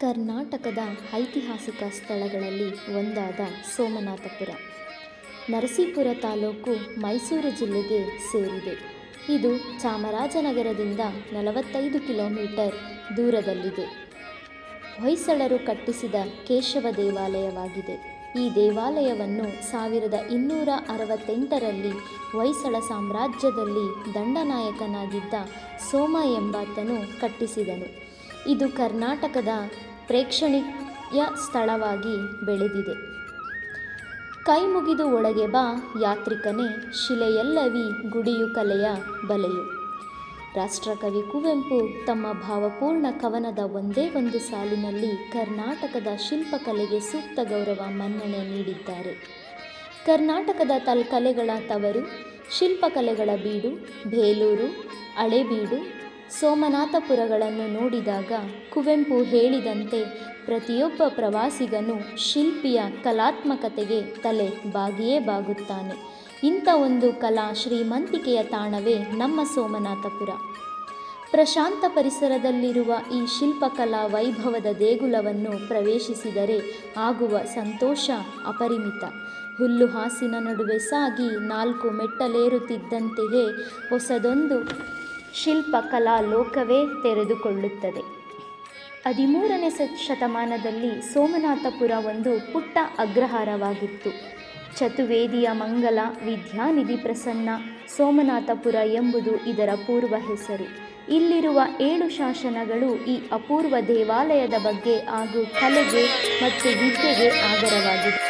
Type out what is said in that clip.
ಕರ್ನಾಟಕದ ಐತಿಹಾಸಿಕ ಸ್ಥಳಗಳಲ್ಲಿ ಒಂದಾದ ಸೋಮನಾಥಪುರ. ನರಸೀಪುರ ತಾಲೂಕು ಮೈಸೂರು ಜಿಲ್ಲೆಗೆ ಸೇರಿದೆ. ಇದು ಚಾಮರಾಜನಗರದಿಂದ ನಲವತ್ತೈದು ಕಿಲೋಮೀಟರ್ ದೂರದಲ್ಲಿದೆ. ಹೊಯ್ಸಳರು ಕಟ್ಟಿಸಿದ ಕೇಶವ ದೇವಾಲಯವಾಗಿದೆ. ಈ ದೇವಾಲಯವನ್ನು ಸಾವಿರದ ಇನ್ನೂರ ಅರವತ್ತೆಂಟರಲ್ಲಿ ಹೊಯ್ಸಳ ಸಾಮ್ರಾಜ್ಯದಲ್ಲಿ ದಂಡನಾಯಕನಾಗಿದ್ದ ಸೋಮ ಎಂಬಾತನು ಕಟ್ಟಿಸಿದನು. ಇದು ಕರ್ನಾಟಕದ ಪ್ರೇಕ್ಷಣೀಯ ಸ್ಥಳವಾಗಿ ಬೆಳೆದಿದೆ. ಕೈ ಮುಗಿದು ಒಳಗೆ ಬಾ ಯಾತ್ರಿಕನೇ, ಶಿಲೆಯಲ್ಲವಿ ಗುಡಿಯು ಕಲೆಯ ಬಲೆಯು. ರಾಷ್ಟ್ರಕವಿ ಕುವೆಂಪು ತಮ್ಮ ಭಾವಪೂರ್ಣ ಕವನದ ಒಂದೇ ಒಂದು ಸಾಲಿನಲ್ಲಿ ಕರ್ನಾಟಕದ ಶಿಲ್ಪಕಲೆಗೆ ಸೂಕ್ತ ಗೌರವ ಮನ್ನಣೆ ನೀಡಿದ್ದಾರೆ. ಕರ್ನಾಟಕದ ತಲ್ಕಲೆಗಳ ತವರು, ಶಿಲ್ಪಕಲೆಗಳ ಬೀಡು, ಬೇಲೂರು ಹಳೇಬೀಡು ಸೋಮನಾಥಪುರಗಳನ್ನು ನೋಡಿದಾಗ ಕುವೆಂಪು ಹೇಳಿದಂತೆ ಪ್ರತಿಯೊಬ್ಬ ಪ್ರವಾಸಿಗನು ಶಿಲ್ಪಿಯ ಕಲಾತ್ಮಕತೆಗೆ ತಲೆ ಬಾಗಿಯೇ ಬಾಗುತ್ತಾನೆ. ಇಂಥ ಒಂದು ಕಲಾ ಶ್ರೀಮಂತಿಕೆಯ ತಾಣವೇ ನಮ್ಮ ಸೋಮನಾಥಪುರ. ಪ್ರಶಾಂತ ಪರಿಸರದಲ್ಲಿರುವ ಈ ಶಿಲ್ಪಕಲಾ ವೈಭವದ ದೇಗುಲವನ್ನು ಪ್ರವೇಶಿಸಿದರೆ ಆಗುವ ಸಂತೋಷ ಅಪರಿಮಿತ. ಹುಲ್ಲು ಹಾಸಿನ ನಡುವೆ ಸಾಗಿ ನಾಲ್ಕು ಮೆಟ್ಟಲೇರುತ್ತಿದ್ದಂತೆಯೇ ಹೊಸದೊಂದು ಶಿಲ್ಪಕಲಾ ಲೋಕವೇ ತೆರೆದುಕೊಳ್ಳುತ್ತದೆ. ಹದಿಮೂರನೇ ಶತಮಾನದಲ್ಲಿ ಸೋಮನಾಥಪುರ ಒಂದು ಪುಟ್ಟ ಅಗ್ರಹಾರವಾಗಿತ್ತು. ಚತುವೇದಿಯ ಮಂಗಲ ವಿದ್ಯಾನಿಧಿ ಪ್ರಸನ್ನ ಸೋಮನಾಥಪುರ ಎಂಬುದು ಇದರ ಪೂರ್ವ ಹೆಸರು. ಇಲ್ಲಿರುವ ಏಳು ಶಾಸನಗಳು ಈ ಅಪೂರ್ವ ದೇವಾಲಯದ ಬಗ್ಗೆ ಹಾಗೂ ಕಲೆಗೆ ಮತ್ತು ವಿದ್ಯೆಗೆ ಆಗರವಾಗಿದೆ